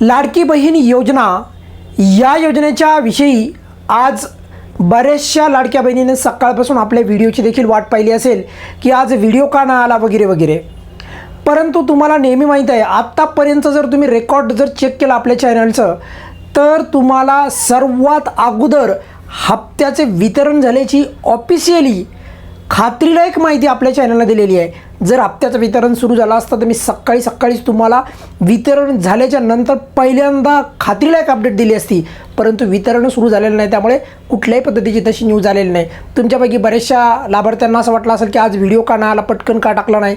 लाडकी बहीण योजना या योजनेच्या विषयी आज बऱ्याचशा लाडक्या बहिणीने सकाळपासून आपल्या व्हिडिओची देखील वाट पाहिली असेल की आज व्हिडिओ का ना आला वगैरे वगैरे. परंतु तुम्हाला नेहमी माहीत आहे आत्तापर्यंत जर तुम्ही रेकॉर्ड जर चेक केलं आपल्या चॅनलचं तर तुम्हाला सर्वात अगोदर हप्त्याचे वितरण झाल्याची ऑफिशियली खात्रीलायक माहिती आपल्या चॅनलला दिलेली आहे. जर हप्त्याचं वितरण सुरू झालं असतं तर मी सकाळी सकाळीच तुम्हाला वितरण झाल्याच्यानंतर पहिल्यांदा खात्रीलायक अपडेट दिली असती. परंतु वितरण सुरू झालेलं नाही त्यामुळे कुठल्याही पद्धतीची तशी न्यूज आलेली नाही. तुमच्यापैकी बऱ्याचशा लाभार्थ्यांना असं वाटलं असेल की आज व्हिडिओ का नाही आला पटकन का टाकला नाही?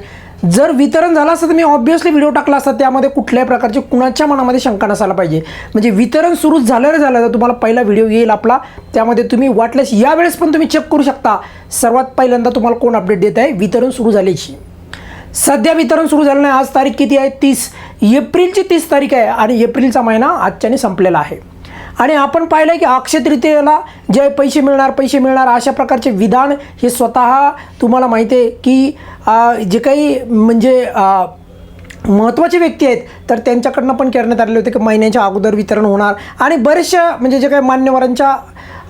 जर वितरण झालं असतं तर मी ऑब्व्हियसली व्हिडिओ टाकला असता त्यामध्ये कुठल्याही प्रकारची कुणाच्या मनामध्ये शंका नसायला पाहिजे. म्हणजे वितरण सुरू झालं झालं तर तुम्हाला पहिला व्हिडिओ येईल आपला. त्यामध्ये तुम्ही वाटल्यास यावेळेस पण तुम्ही चेक करू शकता. सर्वात पहिल्यांदा तुम्हाला कोण अपडेट देत आहे? वितरण सुरू झाल्याची. सध्या वितरण सुरू झालं नाही. आज तारीख किती आहे? तीस एप्रिलची तीस तारीख आहे आणि एप्रिलचा महिना आजच्याने संपलेला आहे. आणि आपण पाहिलं की अक्षय तृतीयेला जे पैसे मिळणार पैसे मिळणार अशा प्रकारचे विधान हे स्वतः तुम्हाला माहिती आहे की जे काही म्हणजे महत्त्वाचे व्यक्ती आहेत तर त्यांच्याकडनं पण करण्यात आलेले होते की महिन्याच्या अगोदर वितरण होणार. आणि बरेचशा म्हणजे जे काही मान्यवरांच्या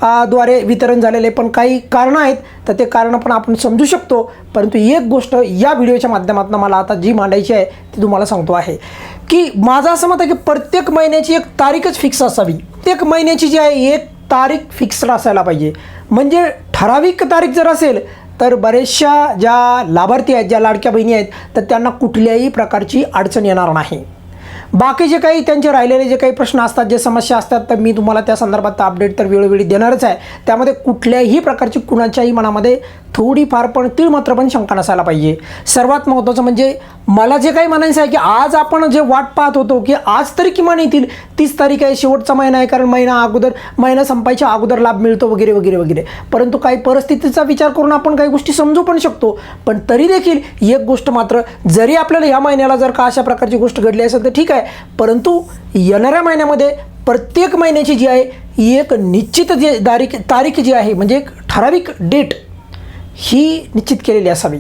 द्वारे वितरण झालेले पण काही कारणं आहेत तर ते कारणं पण आपण समजू शकतो. परंतु एक गोष्ट या व्हिडिओच्या माध्यमातून मला आता जी मांडायची आहे ती तुम्हाला सांगतो आहे. की माझं असं मत आहे की प्रत्येक महिन्याची एक तारीखच फिक्स असावी. प्रत्येक महिन्याची जी आहे एक तारीख फिक्स्ड असायला पाहिजे. म्हणजे ठराविक तारीख जर असेल तर बऱ्याचशा ज्या लाभार्थी आहेत ज्या लाडक्या बहिणी आहेत तर त्यांना कुठल्याही प्रकारची अडचण येणार नाही. बाकी जे काही त्यांचे राहिलेले जे काही प्रश्न असतात जे समस्या असतात तर मी तुम्हाला त्या संदर्भात अपडेट तर वेळोवेळी देणारच आहे. त्यामध्ये कुठल्याही प्रकारची कुणाच्याही मनामध्ये थोडीफार पण तीळ मात्र पण शंका नसायला पाहिजे. सर्वात महत्त्वाचं म्हणजे मला जे काही म्हणायचं आहे की आज आपण जे वाट पाहत होतो की आज तरी किमान येतील तीस तारीख आहे शेवटचा महिना आहे कारण महिना अगोदर महिना संपायच्या अगोदर लाभ मिळतो वगैरे वगैरे वगैरे. परंतु काही परिस्थितीचा विचार करून आपण काही गोष्टी समजू पण शकतो. पण तरी देखील एक गोष्ट मात्र जरी आपल्याला ह्या महिन्याला जर का अशा प्रकारची गोष्ट घडली असेल तर ठीक आहे. परंतु येणाऱ्या महिन्यामध्ये प्रत्येक महिन्याची जी आहे एक निश्चित जे तारीख तारीख जी आहे म्हणजे एक ठराविक डेट ही निश्चित केलेली असावी.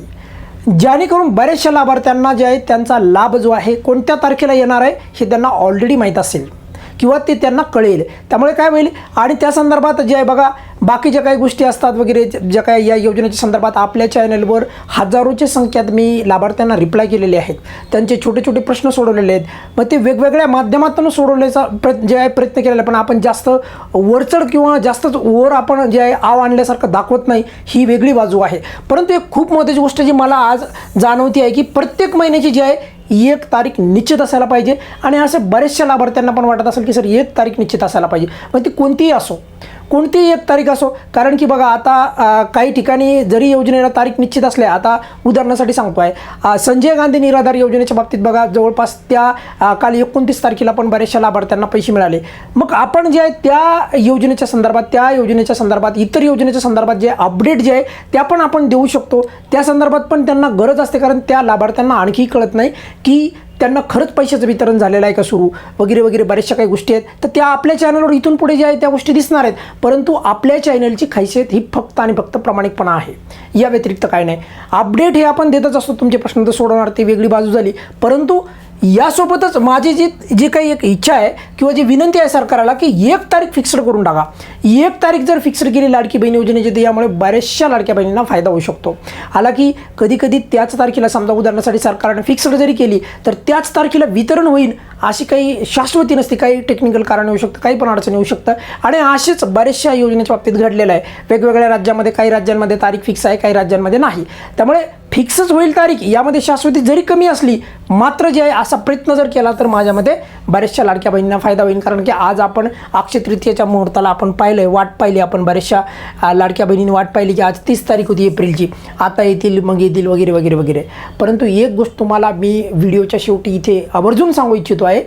जेणेकरून बऱ्याचशा लाभार्थ्यांना जे आहे त्यांचा लाभ जो आहे कोणत्या तारखेला येणार आहे हे त्यांना ऑलरेडी माहीत असेल. किंवा ते त्यांना कळेल. त्यामुळे काय होईल? आणि त्या संदर्भात जे आहे बघा बाकी ज्या काही गोष्टी असतात वगैरे ज्या काही या योजनेच्या संदर्भात आपल्या चॅनलवर हजारोच्या संख्यात मी लाभार्थ्यांना रिप्लाय केलेले आहेत. त्यांचे छोटे छोटे प्रश्न सोडवलेले आहेत. मग ते वेगवेगळ्या माध्यमातून सोडवण्याचा प्र जे आहे प्रयत्न केलेला आहे पण आपण जास्त वरचढ किंवा जास्तच वर आपण जे आहे आव आणल्यासारखं दाखवत नाही ही वेगळी बाजू आहे. परंतु एक खूप महत्त्वाची गोष्ट जी मला आज जाणवती आहे की प्रत्येक महिन्याची जी आहे एक तारीख निश्चित असायला पाहिजे. आणि असं बरेचशा लाभार्थ्यांना पण वाटत असेल की सर एक तारीख निश्चित असायला पाहिजे. मग ती कोणतीही असो कोणतीही एक तारीख असो कारण की बघा आता काही ठिकाणी जरी योजनेला तारीख निश्चित असल्या आता उदाहरणासाठी सांगतो आहे संजय गांधी निराधार योजनेच्या बाबतीत बघा जवळपास त्या काल एकोणतीस तारखेला पण बऱ्याचशा लाभार्थ्यांना पैसे मिळाले. मग आपण जे आहे त्या योजनेच्या संदर्भात त्या योजनेच्या संदर्भात इतर योजनेच्या संदर्भात जे अपडेट जे आहे त्या पण आपण देऊ शकतो. त्या संदर्भात पण त्यांना गरज असते कारण त्या लाभार्थ्यांना आणखी कळत नाही की त्यांना खरंच पैशाचं वितरण झालेलं आहे का सुरू? वगैरे वगैरे बऱ्याचशा काही गोष्टी आहेत. तर त्या आपल्या चॅनलवर इथून पुढे ज्या आहेत त्या गोष्टी दिसणार आहेत. परंतु आपल्या चॅनलची खासियत ही फक्त आणि फक्त प्रामाणिकपणा आहे. या व्यतिरिक्त काय नाही. अपडेट हे आपण देतच असतो. तुमचे प्रश्न तर सोडवणार ती वेगळी बाजू झाली. परंतु यासोबतच माझी जी जी काही एक इच्छा आहे किंवा जी विनंती आहे सरकारला की एक तारीख फिक्स्ड करून टाका. एक तारीख जर फिक्स्ड केली लाडकी बहीण योजनेची तर यामुळे बऱ्याचशा लाडक्या बहिणींना फायदा होऊ शकतो. आला की कधी कधी त्याच तारखेला समजा उदाहरणासाठी सरकारने फिक्स्ड जरी केली तर त्याच तारखेला वितरण होईल अशी काही शाश्वती नसते. काही टेक्निकल कारण येऊ शकतं काही पण अडचण येऊ शकतं. आणि असेच बऱ्याचशा योजनेच्या बाबतीत घडलेलं आहे. वेगवेगळ्या राज्यामध्ये काही राज्यांमध्ये तारीख फिक्स आहे काही राज्यांमध्ये नाही. त्यामुळे फिक्सच होईल तारीख. यामध्ये शाश्वती जरी कमी असली मात्र जे आहे असा प्रयत्न जर केला तर माझ्यामध्ये बऱ्याचशा लाडक्या बहिणींना फायदा होईल. कारण की आज आपण अक्षय तृतीयेच्या मुहूर्ताला आपण पाहिलं आहे वाट पाहिली आपण बऱ्याचशा लाडक्या बहिणींनी वाट पाहिली की आज तीस तारीख होती एप्रिलची. आता येतील मग येतील वगैरे वगैरे वगैरे. परंतु एक गोष्ट तुम्हाला मी व्हिडिओच्या शेवटी इथे आवर्जून सांगू इच्छितो आहे.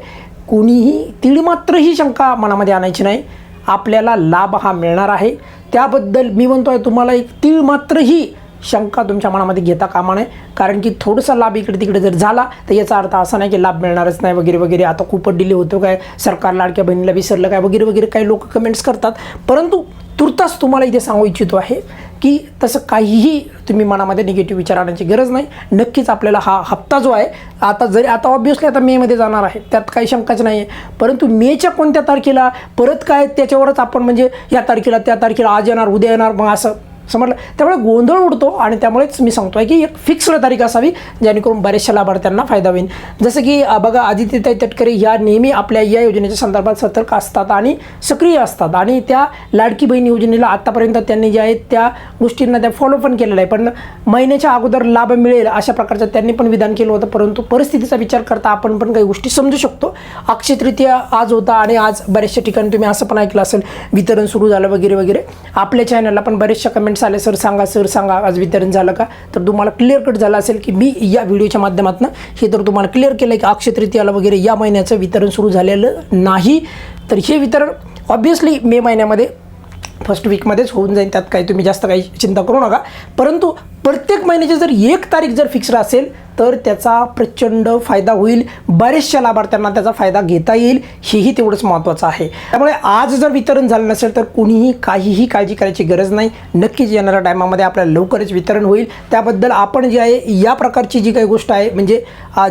कोणीही तीळमात्र ही शंका मनामध्ये आणायची नाही. आपल्याला लाभ हा मिळणार आहे. त्याबद्दल मी म्हणतो आहे तुम्हाला एक तीळमात्रही शंका तुमच्या मनामध्ये घेता कामा नये. कारण की थोडासा लाभ इकडे तिकडे जर झाला तर याचा अर्थ असा नाही की लाभ मिळणारच नाही वगैरे वगैरे. आता खूपच डिले होतो काय सरकार लाडक्या बहिणीला विसरलं काय वगैरे वगैरे काही लोक कमेंट्स करतात. परंतु तुर्तास तुम्हाला इथे सांगू इच्छितो आहे की तसं काहीही तुम्ही मनामध्ये निगेटिव्ह विचार आणण्याची गरज नाही. नक्कीच आपल्याला हा हप्ता जो आहे आता जरी आता ऑब्विसली आता मेमध्ये जाणार आहे. त्यात काही शंकाच नाही आहे परंतु मेच्या कोणत्या तारखेला परत काय त्याच्यावरच आपण म्हणजे या तारखेला त्या तारखेला आज येणार उद्या येणार मग असं समजलं त्यामुळे गोंधळ उडतो आणि त्यामुळेच मी सांगतो आहे की एक फिक्स्ड तारीख असावी जेणेकरून बऱ्याचशा लाभार्थ्यांना फायदा होईल. जसं की बघा आदित्यताई तटकरे ह्या नेहमी आपल्या या योजनेच्या संदर्भात सतर्क असतात आणि सक्रिय असतात. आणि त्या लाडकी बहीण योजनेला आत्तापर्यंत त्यांनी जे आहेत त्या गोष्टींना त्या फॉलो पण केलेलं आहे. पण महिन्याच्या अगोदर लाभ मिळेल अशा प्रकारचं त्यांनी पण विधान केलं होतं. परंतु परिस्थितीचा विचार करता आपण पण काही गोष्टी समजू शकतो. अक्षय तृतीया आज होता आणि आज बऱ्याचशा ठिकाणी तुम्ही असं पण ऐकलं असेल वितरण सुरू झालं वगैरे वगैरे. आपल्या चॅनलला पण बरेचशा कमेंट्स आले सर सांगा सर सांगा आज वितरण झालं का? तर तुम्हाला क्लिअर कट झालं असेल की मी या व्हिडिओच्या माध्यमातून हे तर तुम्हाला क्लिअर केलं की अक्षय तृतीयाला वगैरे या महिन्याचं वितरण सुरू झालेलं नाही. तर हे वितरण ऑब्वियसली मे महिन्यामध्ये फर्स्ट वीकमध्येच होऊन जाईल. त्यात काही तुम्ही जास्त काही चिंता करू नका. परंतु प्रत्येक महिन्याची जर एक तारीख जर फिक्स्ड असेल तर त्याचा प्रचंड फायदा होईल. बरेचशा लाभार्थ्यांना त्याचा फायदा घेता येईल. हेही तेवढंच महत्त्वाचं आहे. त्यामुळे आज जर वितरण झालं नसेल तर कुणीही काहीही काळजी करायची गरज नाही. नक्कीच येणाऱ्या टायमामध्ये आपल्याला लवकरच वितरण होईल. त्याबद्दल आपण जे आहे या प्रकारची जी काही गोष्ट आहे म्हणजे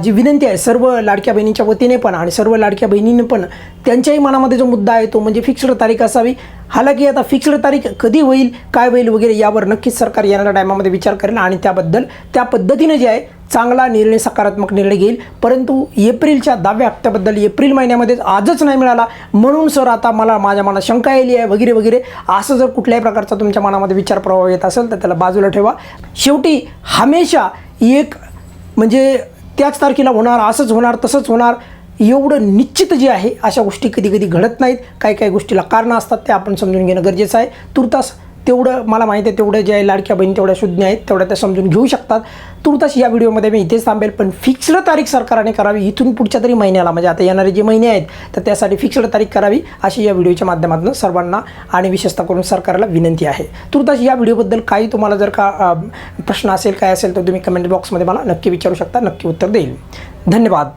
जी विनंती आहे सर्व लाडक्या बहिणींच्या वतीने पण आणि सर्व लाडक्या बहिणींनी पण त्यांच्याही मनामध्ये जो मुद्दा आहे तो म्हणजे फिक्स्ड तारीख असावी. हालाकी आता फिक्स्ड तारीख कधी होईल काय होईल वगैरे यावर नक्कीच सरकार येणाऱ्या टायमामध्ये विचार करेल आणि त्याबद्दल त्या पद्धतीने जे आहे चांगला निर्णय सकारात्मक निर्णय घेईल. परंतु एप्रिलच्या दहाव्या हप्त्याबद्दल एप्रिल महिन्यामध्ये आजच नाही मिळाला. म्हणून सर आता मला माझ्या मनात शंका येली आहे वगैरे वगैरे. असं जर कुठल्याही प्रकारचा तुमच्या मनामध्ये विचार प्रभाव येत असेल तर त्याला बाजूला ठेवा. शेवटी हमेशा एक म्हणजे त्याच तारखेला होणार असंच होणार तसंच होणार एवढं निश्चित जे आहे अशा गोष्टी कधी कधी घडत नाहीत. काही काही गोष्टीला कारणं असतात ते आपण समजून घेणं गरजेचं आहे. तुर्तास तेवढं मला माहिती आहे तेवढं जे लाडक्या बहीण तेवढ्या शुद्ध आहेत तेवढ्या त्या समजून घेऊ शकतात. तुर्तास या व्हिडिओमध्ये मी इथेच थांबेल पण फिक्स्ड तारीख सरकारने करावी इथून पुढच्या तरी महिन्याला म्हणजे आता येणारे जे महिने आहेत तर त्यासाठी फिक्स्ड तारीख करावी अशी या व्हिडिओच्या माध्यमातून सर्वांना आणि विशेषतः करून सरकारला विनंती आहे. तुर्तास या व्हिडिओबद्दल काही तुम्हाला जर का प्रश्न असेल काय असेल तर तुम्ही कमेंट बॉक्समध्ये मला नक्की विचारू शकता नक्की उत्तर देईल. धन्यवाद.